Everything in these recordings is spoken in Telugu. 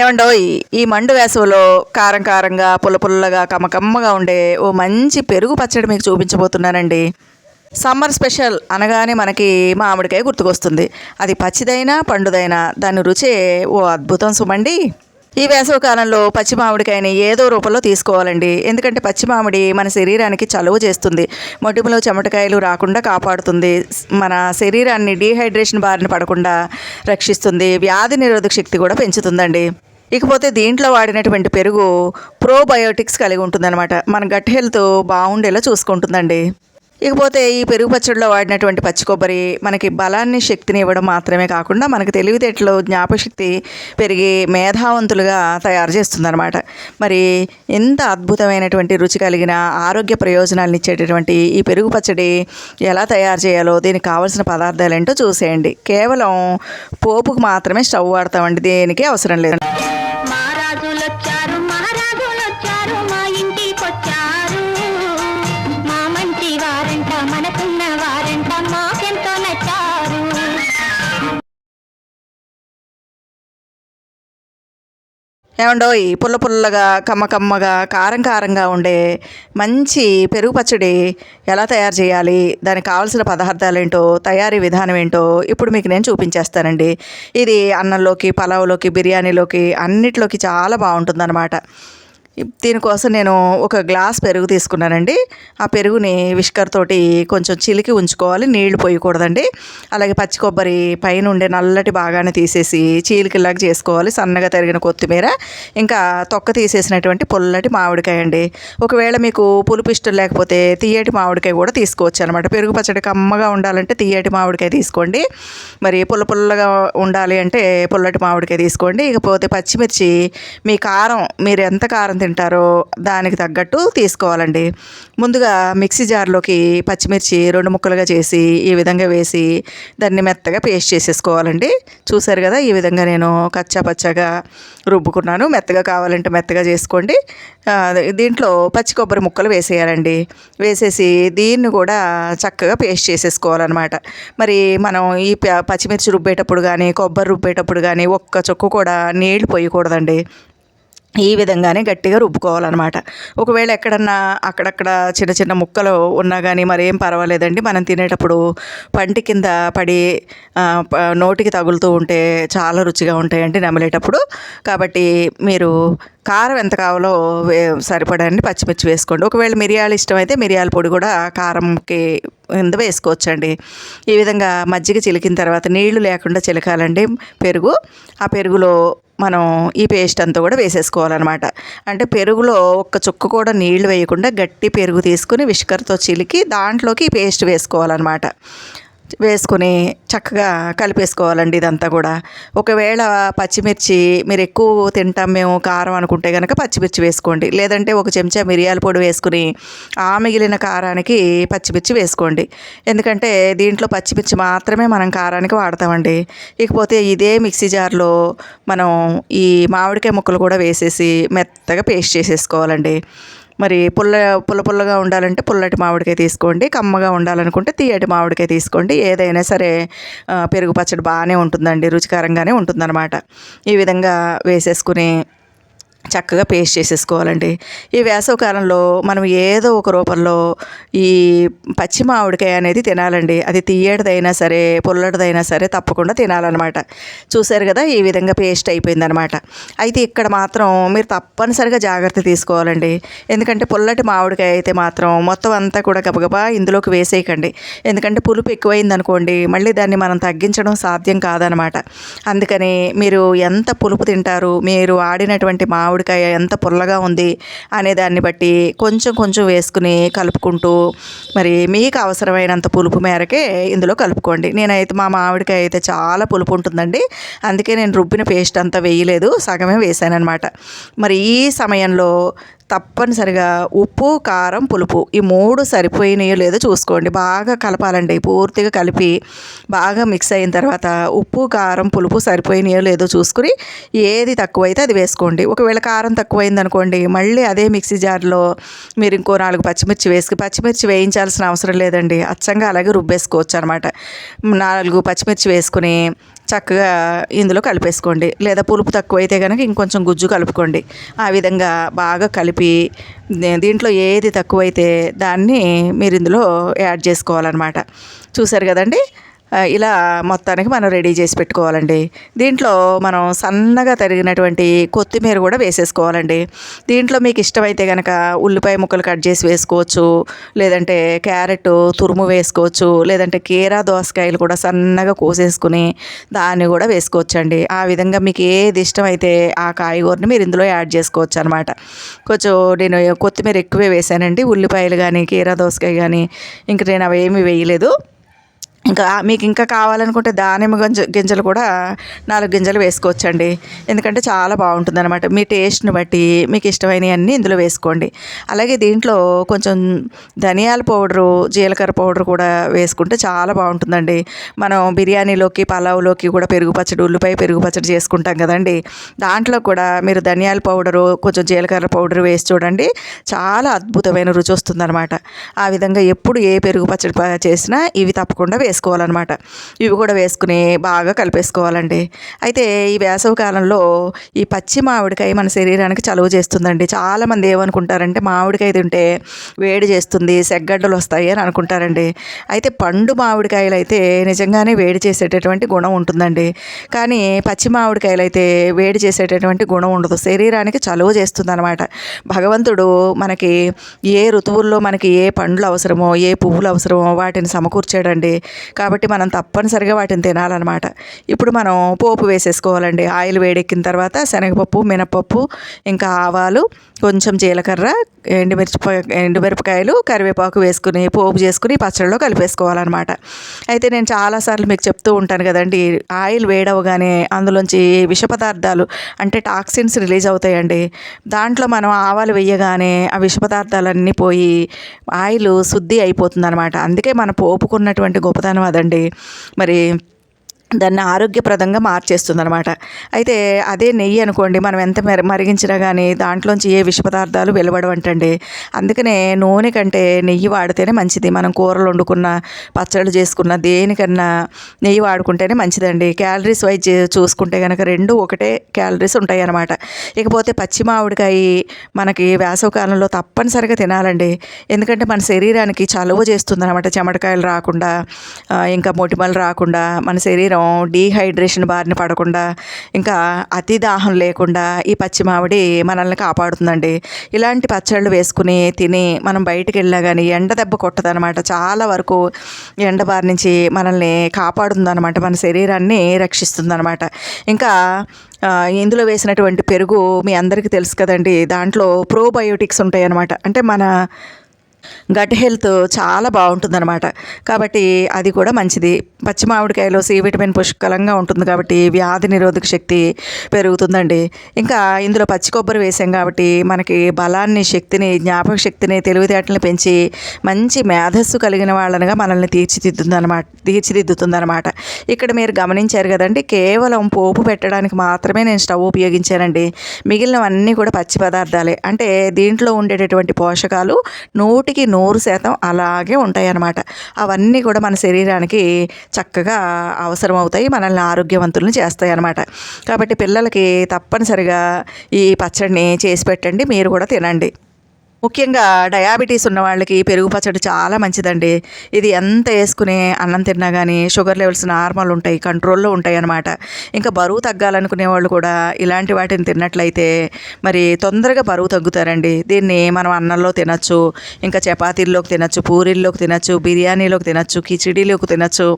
ఏమండో ఈ మండు వేసవిలో కారం కారంగా పుల్ల పుల్లగా కమ్మకమ్మగా ఉండే ఓ మంచి పెరుగు పచ్చడి మీకు చూపించబోతున్నానండి. సమ్మర్ స్పెషల్ అనగానే మనకి మామిడికాయ గుర్తుకొస్తుంది. అది పచ్చిదైనా పండుదైనా దాని రుచే ఓ అద్భుతం సుమండి. ఈ వేసవి కాలంలో పచ్చి మామిడికాయని ఏదో రూపంలో తీసుకోవాలండి. ఎందుకంటే పచ్చి మామిడి మన శరీరానికి చలువ చేస్తుంది. మొటిమలో చెమటకాయలు రాకుండా కాపాడుతుంది. మన శరీరాన్ని డీహైడ్రేషన్ బారిన పడకుండా రక్షిస్తుంది. వ్యాధి నిరోధక శక్తి కూడా పెంచుతుందండి. ఇకపోతే దీంట్లో వాడినటువంటి పెరుగు ప్రోబయోటిక్స్ కలిగి ఉంటుందన్నమాట. మన గట్ హెల్త్ బాగుండేలా చూసుకుంటుందండి. ఇకపోతే ఈ పెరుగు పచ్చడిలో వాడినటువంటి పచ్చి కొబ్బరి మనకి బలాన్ని శక్తిని ఇవ్వడం మాత్రమే కాకుండా మనకి తెలివితేటలు జ్ఞాపశక్తి పెరిగి మేధావంతులుగా తయారు చేస్తుందన్నమాట. మరి ఎంత అద్భుతమైనటువంటి రుచి కలిగిన ఆరోగ్య ప్రయోజనాలను ఇచ్చేటటువంటి ఈ పెరుగు పచ్చడి ఎలా తయారు చేయాలో దీనికి కావాల్సిన పదార్థాలు ఏంటో చూసేయండి. కేవలం పోపుకు మాత్రమే స్టవ్ వాడతామండి దేనికి అవసరం లేదు. ఏమండో ఈ పుల్ల పుల్లగా కమ్మ కమ్మగా కారం కారంగా ఉండే మంచి పెరుగు పచ్చడి ఎలా తయారు చేయాలి దానికి కావాల్సిన పదార్థాలు ఏంటో తయారీ విధానం ఏంటో ఇప్పుడు మీకు నేను చూపించేస్తానండి. ఇది అన్నంలోకి పలావ్లోకి బిర్యానీలోకి అన్నిట్లోకి చాలా బాగుంటుందన్నమాట. దీనికోసం నేను ఒక గ్లాస్ పెరుగు తీసుకున్నానండి. ఆ పెరుగుని విష్కర్ తోటి కొంచెం చిలికి ఉంచుకోవాలి. నీళ్ళు పోయకూడదండి. అలాగే పచ్చి కొబ్బరి పైన ఉండే నల్లటి భాగాన్ని తీసేసి చీలికలాగా చేసుకోవాలి. సన్నగా తరిగిన కొత్తిమీర ఇంకా తొక్క తీసేసినటువంటి పుల్లటి మామిడికాయ అండి. ఒకవేళ మీకు పులుపు ఇష్టం లేకపోతే తీయటి మామిడికాయ కూడా తీసుకోవచ్చు అనమాట పెరుగు పచ్చడి కమ్మగా ఉండాలంటే తీయటి మామిడికాయ తీసుకోండి. మరి పుల్ల పుల్లగా ఉండాలి అంటే పుల్లటి మామిడికాయ తీసుకోండి. ఇకపోతే పచ్చిమిర్చి మీ కారం మీరు ఎంత కారం తింటారో దానికి తగ్గట్టు తీసుకోవాలండి. ముందుగా మిక్సీ జార్లోకి పచ్చిమిర్చి రెండు ముక్కలుగా చేసి ఈ విధంగా వేసి దాన్ని మెత్తగా పేస్ట్ చేసేసుకోవాలండి. చూసారు కదా ఈ విధంగా నేను కచ్చా పచ్చగా రుబ్బుకున్నాను. మెత్తగా కావాలంటే మెత్తగా చేసుకోండి. దీంట్లో పచ్చి కొబ్బరి ముక్కలు వేసేయాలండి. వేసేసి దీన్ని కూడా చక్కగా పేస్ట్ చేసేసుకోవాలన్నమాట. మరి మనం ఈ పచ్చిమిర్చి రుబ్బేటప్పుడు కానీ కొబ్బరి రుబ్బేటప్పుడు కానీ ఒక్క చొక్కు కూడా నీళ్ళు పోయకూడదండి. ఈ విధంగానే గట్టిగా రుబ్బుకోవాలన్నమాట. ఒకవేళ ఎక్కడన్నా అక్కడక్కడ చిన్న చిన్న ముక్కలు ఉన్నా కానీ మరేం పర్వాలేదండి. మనం తినేటప్పుడు పంటి కింద పడి నోటికి తగులుతూ ఉంటే చాలా రుచిగా ఉంటాయండి నమిలేటప్పుడు. కాబట్టి మీరు కారం ఎంత కావాలో సరిపడండి. పచ్చిమిర్చి వేసుకోండి. ఒకవేళ మిరియాలు ఇష్టమైతే మిరియాల పొడి కూడా కారంకి కింద వేసుకోవచ్చండి. ఈ విధంగా మజ్జిగ చిలికిన తర్వాత నీళ్ళు లేకుండా చిలకాలండి పెరుగు. ఆ పెరుగులో మనం ఈ పేస్ట్ అంతా కూడా వేసేసుకోవాలన్నమాట. అంటే పెరుగులో ఒక్క చుక్క కూడా నీళ్ళు వేయకుండా గట్టి పెరుగు తీసుకుని విష్కర్తో చిలికి దాంట్లోకి ఈ పేస్ట్ వేసుకోవాలన్నమాట. వేసుకొని చక్కగా కలిపేసుకోవాలండి ఇదంతా కూడా. ఒకవేళ పచ్చిమిర్చి మీరు ఎక్కువ తింటాం మేము కారం అనుకుంటే కనుక పచ్చిమిర్చి వేసుకోండి. లేదంటే ఒక చెంచా మిరియాల పొడి వేసుకుని ఆ మిగిలిన కారానికి పచ్చిమిర్చి వేసుకోండి. ఎందుకంటే దీంట్లో పచ్చిమిర్చి మాత్రమే మనం కారానికి వాడతామండి. ఇకపోతే ఇదే మిక్సీ జార్లో మనం ఈ మామిడికాయ ముక్కలు కూడా వేసేసి మెత్తగా పేస్ట్ చేసేసుకోవాలండి. మరి పుల్ల పుల్ల పుల్లగా ఉండాలంటే పుల్లటి మామిడికాయ తీసుకోండి. కమ్మగా ఉండాలనుకుంటే తీయటి మామిడికాయ తీసుకోండి. ఏదైనా సరే పెరుగు పచ్చడి బాగానే ఉంటుందండి రుచికరంగానే ఉంటుందన్నమాట. ఈ విధంగా వేసేసుకుని చక్కగా పేస్ట్ చేసేసుకోవాలండి. ఈ వేసవకాలంలో మనం ఏదో ఒక రూపంలో ఈ పచ్చి మామిడికాయ అనేది తినాలండి. అది తీయటిదైనా సరే పుల్లటిదైనా సరే తప్పకుండా తినాలన్నమాట. చూశారు కదా ఈ విధంగా పేస్ట్ అయిపోయిందనమాట అయితే ఇక్కడ మాత్రం మీరు తప్పనిసరిగా జాగ్రత్త తీసుకోవాలండి. ఎందుకంటే పుల్లటి మామిడికాయ అయితే మాత్రం మొత్తం అంతా కూడా గబగబా ఇందులోకి వేసేయకండి. ఎందుకంటే పులుపు ఎక్కువైంది అనుకోండి మళ్ళీ దాన్ని మనం తగ్గించడం సాధ్యం కాదనమాట అందుకని మీరు ఎంత పులుపు తింటారు మీరు ఆడినటువంటి మామిడికాయ ఎంత పుల్లగా ఉంది అనే దాన్ని బట్టి కొంచెం కొంచెం వేసుకుని కలుపుకుంటూ మరి మీకు అవసరమైనంత పులుపు మేరకే ఇందులో కలుపుకోండి. నేనైతే మా మామిడికాయ అయితే చాలా పులుపు ఉంటుందండి. అందుకే నేను రుబ్బిన పేస్ట్ అంతా వేయలేదు. సగమే వేసానమాట మరి ఈ సమయంలో తప్పనిసరిగా ఉప్పు కారం పులుపు ఈ మూడు సరిపోయినాయో లేదో చూసుకోండి. బాగా కలపాలండి. పూర్తిగా కలిపి బాగా మిక్స్ అయిన తర్వాత ఉప్పు కారం పులుపు సరిపోయినాయో లేదో చూసుకుని ఏది తక్కువైతే అది వేసుకోండి. ఒకవేళ కారం తక్కువైంది అనుకోండి మళ్ళీ అదే మిక్సీ జార్లో మీరు ఇంకో నాలుగు పచ్చిమిర్చి వేసుకు పచ్చిమిర్చి వేయించాల్సిన అవసరం లేదండి. అచ్చంగా అలాగే రుబ్బేసుకోవచ్చు అనమాట నాలుగు పచ్చిమిర్చి వేసుకుని చక్కగా ఇందులో కలిపేసుకోండి. లేదా పులుపు తక్కువైతే కనుక ఇంకొంచెం గుజ్జు కలుపుకోండి. ఆ విధంగా బాగా కలిపి దీంట్లో ఏది తక్కువైతే దాన్ని మీరు ఇందులో యాడ్ చేసుకోవాలన్నమాట. చూసారు కదండి? ఇలా మొత్తానికి మనం రెడీ చేసి పెట్టుకోవాలండి. దీంట్లో మనం సన్నగా తరిగినటువంటి కొత్తిమీర కూడా వేసేసుకోవాలండి. దీంట్లో మీకు ఇష్టమైతే కనుక ఉల్లిపాయ ముక్కలు కట్ చేసి వేసుకోవచ్చు లేదంటే క్యారెట్ తురుము వేసుకోవచ్చు లేదంటే కీరా దోసకాయలు కూడా సన్నగా కోసేసుకుని దాన్ని కూడా వేసుకోవచ్చండి. ఆ విధంగా మీకు ఏది ఇష్టమైతే ఆ కాయగూరని మీరు ఇందులో యాడ్ చేసుకోవచ్చు అనమాట కొంచెం నేను కొత్తిమీర ఎక్కువే వేసానండి. ఉల్లిపాయలు కానీ కీరా దోసకాయ కానీ ఇంక నేను అవి ఏమీ వేయలేదు. ఇంకా మీకు ఇంకా కావాలనుకుంటే దానిమ్మ గింజ గింజలు కూడా నాలుగు గింజలు వేసుకోవచ్చండి. ఎందుకంటే చాలా బాగుంటుంది అనమాట మీ టేస్ట్ని బట్టి మీకు ఇష్టమైనవి అన్నీ ఇందులో వేసుకోండి. అలాగే దీంట్లో కొంచెం ధనియాల పౌడరు జీలకర్ర పౌడర్ కూడా వేసుకుంటే చాలా బాగుంటుందండి. మనం బిర్యానీలోకి పలావ్లోకి కూడా పెరుగు పచ్చడి ఉల్లిపాయ పెరుగు పచ్చడి చేసుకుంటాం కదండి. దాంట్లో కూడా మీరు ధనియాల పౌడరు కొంచెం జీలకర్ర పౌడర్ వేసి చూడండి. చాలా అద్భుతమైన రుచి వస్తుందన్నమాట. ఆ విధంగా ఎప్పుడు ఏ పెరుగు పచ్చడి చేసినా ఇవి తప్పకుండా వేసుకోవాలన్నమాట. ఇవి కూడా వేసుకుని బాగా కలిపేసుకోవాలండి. అయితే ఈ వేసవి కాలంలో ఈ పచ్చి మామిడికాయ మన శరీరానికి చలువ చేస్తుందండి. చాలామంది ఏమనుకుంటారంటే మామిడికాయ తింటే వేడి చేస్తుంది సెగ్గడ్డలు వస్తాయి అని అనుకుంటారండి. అయితే పండు మామిడికాయలు అయితే నిజంగానే వేడి చేసేటటువంటి గుణం ఉంటుందండి. కానీ పచ్చి మామిడికాయలు అయితే వేడి చేసేటటువంటి గుణం ఉండదు. శరీరానికి చలువ చేస్తుంది అనమాట భగవంతుడు మనకి ఏ ఋతువుల్లో మనకి ఏ పండ్లు అవసరమో ఏ పువ్వులు అవసరమో వాటిని సమకూర్చాడండి. కాబట్టి మనం తప్పనిసరిగా వాటిని తినాలన్నమాట. ఇప్పుడు మనం పోపు వేసేసుకోవాలండి. ఆయిల్ వేడెక్కిన తర్వాత శనగపప్పు మినపప్పు ఇంకా ఆవాలు కొంచెం జీలకర్ర ఎండుమిర్చి ఎండుమిరపకాయలు కరివేపాకు వేసుకుని పోపు చేసుకుని పచ్చడిలో కలిపేసుకోవాలన్నమాట. అయితే నేను చాలాసార్లు మీకు చెప్తూ ఉంటాను కదండి ఆయిల్ వేడవగానే అందులోంచి విష పదార్థాలు అంటే టాక్సిన్స్ రిలీజ్ అవుతాయండి. దాంట్లో మనం ఆవాలు వేయగానే ఆ విష పదార్థాలన్నీ పోయి ఆయిల్ శుద్ధి అయిపోతుంది అనమాట అందుకే మన పోపుకున్నటువంటి గొప్పతనం అదండి మరి దాన్ని ఆరోగ్యప్రదంగా మార్చేస్తుంది అనమాట అయితే అదే నెయ్యి అనుకోండి మనం ఎంత మెర మరిగించినా కానీ దాంట్లోంచి ఏ విష పదార్థాలు వెలువడవంటండి అందుకనే నూనె కంటే నెయ్యి వాడితేనే మంచిది. మనం కూరలు వండుకున్న పచ్చళ్ళు చేసుకున్న దేనికన్నా నెయ్యి వాడుకుంటేనే మంచిదండి. క్యాలరీస్ వైజ్ చూసుకుంటే కనుక రెండు ఒకటే క్యాలరీస్ ఉంటాయి అన్నమాట ఇకపోతే పచ్చి మామిడికాయ మనకి వేసవకాలంలో తప్పనిసరిగా తినాలండి. ఎందుకంటే మన శరీరానికి చలువ చేస్తుంది అనమాట చెమటకాయలు రాకుండా ఇంకా మొటిమలు రాకుండా మన శరీరం డీహైడ్రేషన్ బారిన పడకుండా ఇంకా అతి దాహం లేకుండా ఈ పచ్చి మామిడి మనల్ని కాపాడుతుందండి. ఇలాంటి పచ్చళ్ళు వేసుకుని తిని మనం బయటికి వెళ్ళినా కానీ ఎండ దెబ్బ కొట్టదనమాట. చాలా వరకు ఎండ బారి నుంచి మనల్ని కాపాడుతుందనమాట. మన శరీరాన్ని రక్షిస్తుందనమాట. ఇంకా ఇందులో వేసినటువంటి పెరుగు మీ అందరికీ తెలుసు కదండి. దాంట్లో ప్రోబయోటిక్స్ ఉంటాయి అన్నమాట అంటే మన గట్ హెల్త్ చాలా బాగుంటుందన్నమాట. కాబట్టి అది కూడా మంచిది. పచ్చి మామిడికాయలో సి విటమిన్ పుష్కలంగా ఉంటుంది కాబట్టి వ్యాధి నిరోధక శక్తి పెరుగుతుందండి. ఇంకా ఇందులో పచ్చి కొబ్బరి వేసాం కాబట్టి మనకి బలాన్ని శక్తిని జ్ఞాపక శక్తిని తెలివితేటలను పెంచి మంచి మేధస్సు కలిగిన వాళ్ళనిగా మనల్ని తీర్చిదిద్దుతుందన్నమాట తీర్చిదిద్దుతుందన్నమాట. ఇక్కడ మీరు గమనించారు కదండి కేవలం పోపు పెట్టడానికి మాత్రమే నేను స్టవ్ ఉపయోగించానండి. మిగిలినవన్నీ కూడా పచ్చి పదార్థాలే. అంటే దీంట్లో ఉండేటటువంటి పోషకాలు నూటి నూటికి నూరు శాతం అలాగే ఉంటాయి అన్నమాట అవన్నీ కూడా మన శరీరానికి చక్కగా అవసరం అవుతాయి మనల్ని ఆరోగ్యవంతులను చేస్తాయి అన్నమాట కాబట్టి పిల్లలకి తప్పనిసరిగా ఈ పచ్చడిని చేసి పెట్టండి మీరు కూడా తినండి. ముఖ్యంగా డయాబెటీస్ ఉన్న వాళ్ళకి పెరుగు పచ్చడి చాలా మంచిదండి. ఇది ఎంత వేసుకుని అన్నం తిన్నా కానీ షుగర్ లెవెల్స్ నార్మల్ ఉంటాయి కంట్రోల్లో ఉంటాయి అన్నమాట. ఇంకా బరువు తగ్గాలనుకునే వాళ్ళు కూడా ఇలాంటి వాటిని తిన్నట్లయితే మరి తొందరగా బరువు తగ్గుతారండి. దీన్ని మనం అన్నంలో తినచ్చు ఇంకా చపాతీల్లోకి తినచ్చు పూరీల్లోకి తినచ్చు బిర్యానీలోకి తినచ్చు కిచిడీలోకి తినచ్చు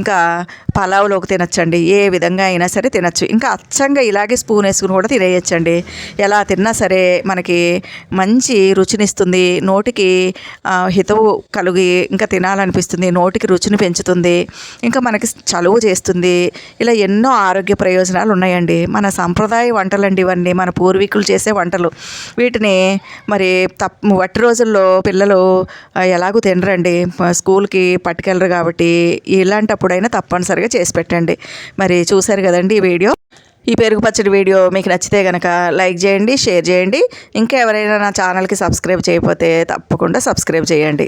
ఇంకా పలావ్లోకి తినచ్చండి. ఏ విధంగా అయినా సరే తినచ్చు. ఇంకా అచ్చంగా ఇలాగే స్పూన్ వేసుకుని కూడా తినేయచ్చండి. ఎలా తిన్నా సరే మనకి మంచి రుచినిస్తుంది నోటికి హితవు కలిగి ఇంకా తినాలనిపిస్తుంది నోటికి రుచిని పెంచుతుంది ఇంకా మనకి చలువు చేస్తుంది ఇలా ఎన్నో ఆరోగ్య ప్రయోజనాలు ఉన్నాయండి. మన సాంప్రదాయ వంటలండి ఇవన్నీ మన పూర్వీకులు చేసే వంటలు. వీటిని మరి తప్ వట్టి రోజుల్లో పిల్లలు ఎలాగూ తినరండి. స్కూల్కి పట్టుకెళ్ళరు కాబట్టి ఇలాంటప్పుడైనా తప్పనిసరిగా చేసి పెట్టండి. మరి చూశారు కదండి ఈ వీడియో? ఈ పెరుగు పచ్చడి వీడియో మీకు నచ్చితే కనుక లైక్ చేయండి షేర్ చేయండి. ఇంకా ఎవరైనా నా ఛానల్కి సబ్స్క్రైబ్ చేయకపోతే తప్పకుండా సబ్స్క్రైబ్ చేయండి.